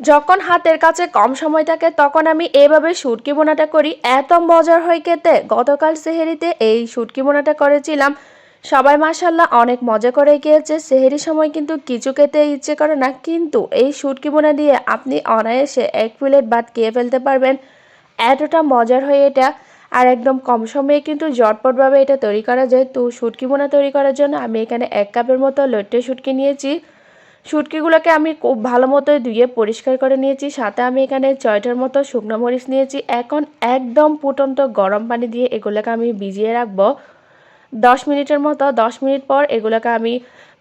যখন হাতের কাছে কম সময় থাকে, তখন আমি এভাবে শুটকি বোনাটা করি। এত মজার হয় খেতে। গতকাল সেহেরিতে এই শুটকি বোনাটা করেছিলাম। সবাই মাসাল্লাহ অনেক মজা করে গিয়েছে সেহেরি সময় কিন্তু কিছু খেতে ইচ্ছে করে না। কিন্তু এই শুটকি বোনা দিয়ে আপনি অনায়াসে এক প্লেট ভাত খেয়ে ফেলতে পারবেন। এতটা মজার হয় এটা। আর একদম কম সময়ে কিন্তু জটপটভাবে এটা তৈরি করা যায়। তো শুটকি বোনা তৈরি করার জন্য আমি এখানে এক কাপের মতো লট্টে শুটকি নিয়েছি। শুটকিগুলোকে আমি খুব ভালো মতো ধুয়ে পরিষ্কার করে নিয়েছি। সাথে আমি এখানে ছয়টার মতো শুকনো মরিচ নিয়েছি। এখন একদম ফুটন্ত গরম পানি দিয়ে এগুলোকে আমি ভিজিয়ে রাখব। দশ মিনিটের মতো, দশ মিনিট পর এগুলোকে আমি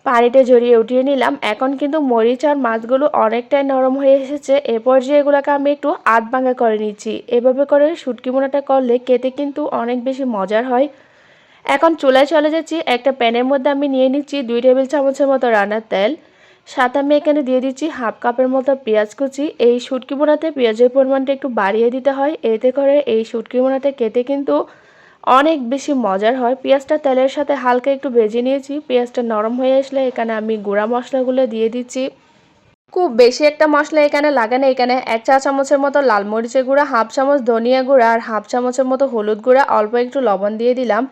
পানিতে জড়িয়ে উঠিয়ে নিলাম। এখন কিন্তু মরিচ আর মাছগুলো অনেকটাই নরম হয়ে এসেছে। এ পর্যায়ে এগুলোকে আমি একটু আধ ভাঙা করে নিচ্ছি। এভাবে করে শুটকি মোনাটা করলে খেতে কিন্তু অনেক বেশি মজার হয়। এখন চুলায় চলে যাচ্ছি। একটা প্যানের মধ্যে আমি নিয়ে নিচ্ছি দুই টেবিল চামচের মতো রান্নার তেল। সাথে আমি এখানে দিয়ে দিচ্ছি হাফ কাপের মতো পেঁয়াজ কুচি। এই শুটকি বোনাতে পেঁয়াজের পরিমাণটা একটু বাড়িয়ে দিতে হয়। এতে করে এই শুটকি বোনাতে কেটে কিন্তু অনেক বেশি মজার হয়। পেঁয়াজটা তেলের সাথে হালকা একটু ভেজে নিয়েছি। পেঁয়াজটা নরম হয়ে আসলে এখানে আমি গুঁড়া মশলাগুলো দিয়ে দিচ্ছি। খুব বেশি একটা মশলা এখানে লাগে না। এখানে এক চা চামচের মতো লাল মরিচের গুঁড়া, হাফ চামচ ধনিয়া গুঁড়া আর হাফ চামচের মতো হলুদ গুঁড়া অল্প একটু লবণ দিয়ে দিলাম।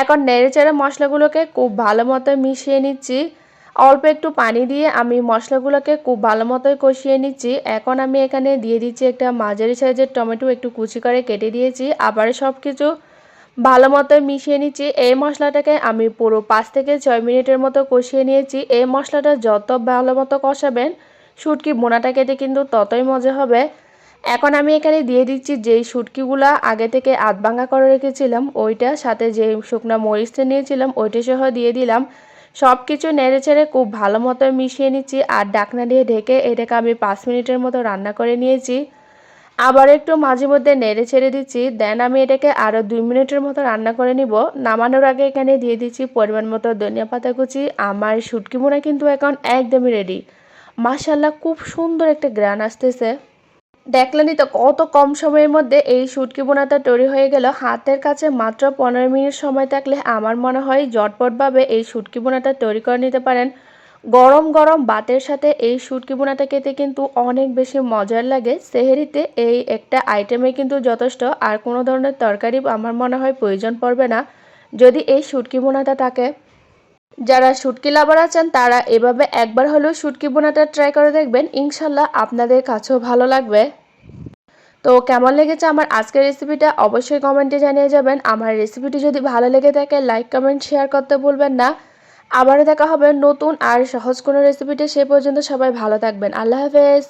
এখন নেড়ে চেড়ে মশলাগুলোকে খুব ভালো মতো মিশিয়ে নিচ্ছি। অল্প একটু পানি দিয়ে আমি মশলাগুলোকে খুব ভালো মতোই কষিয়ে নিচ্ছি। এখন আমি এখানে দিয়ে দিচ্ছি একটা মাঝারি সাইজের টমেটো একটু কুচি করে কেটে দিয়েছি। আবার সব কিছু ভালো মতো মিশিয়ে নিচ্ছি। এই মশলাটাকে আমি পুরো পাঁচ থেকে ছয় মিনিটের মতো কষিয়ে নিয়েছি। এই মশলাটা যত ভালো মতো কষাবেন, শুটকি বোনাটা কেটে কিন্তু ততই মজা হবে। এখন আমি এখানে দিয়ে দিচ্ছি যেই শুটকিগুলো আগে থেকে আধ ভাঙা করে রেখেছিলাম ওইটা সাথে যে শুকনো মরিচটা নিয়েছিলাম, ওইটা সহ দিয়ে দিলাম। সব কিছু নেড়ে ছেড়ে খুব ভালো মতো মিশিয়ে নিচ্ছি আর ডাকনা দিয়ে ঢেকে এটাকে আমি পাঁচ মিনিটের মতো রান্না করে নিয়েছি। আবার একটু মাঝে মধ্যে নেড়ে ছেড়ে দিচ্ছি, দেন আমি এটাকে আরও দুই মিনিটের মতো রান্না করে নিব। নামানোর আগে এখানে দিয়ে দিচ্ছি পরিমাণ মতো ধনিয়া পাতা কুচি। আমার শুটকি মোনা কিন্তু এখন একদমই রেডি মাসাল্লাহ খুব সুন্দর একটা গ্রান আসতেছে। দেখলেনই তো কত কম সময়ের মধ্যে এই শুটকি বোনাটা তৈরি হয়ে গেল। হাতের কাছে মাত্র পনেরো মিনিট সময় থাকলে আমার মনে হয় জটপটভাবে এই শুটকি বোনাটা তৈরি করে নিতে পারেন। গরম গরম বাতের সাথে এই শুটকি বোনাটা খেতে কিন্তু অনেক বেশি মজার লাগে। সেহেরিতে এই একটা আইটেমে কিন্তু যথেষ্ট, আর কোনো ধরনের তরকারি আমার মনে হয় প্রয়োজন পড়বে না। যদি এই শুটকি বোনাটা থাকে যারা শুটকি লাভার আছেন, তারা এভাবে একবার হলেও শুটকি বোনাটা ট্রাই করে দেখবেন। ইনশাল্লাহ আপনাদের কাছেও ভালো লাগবে। তো কেমন লেগেছে আমার আজকের রেসিপিটা অবশ্যই কমেন্টে জানিয়ে যাবেন। আমার রেসিপিটি যদি ভালো লেগে থাকে লাইক কমেন্ট শেয়ার করতে ভুলবেন না। আবারও দেখা হবে নতুন আর সহজ কোনো রেসিপিটা সে পর্যন্ত সবাই ভালো থাকবেন। আল্লাহ হাফেজ।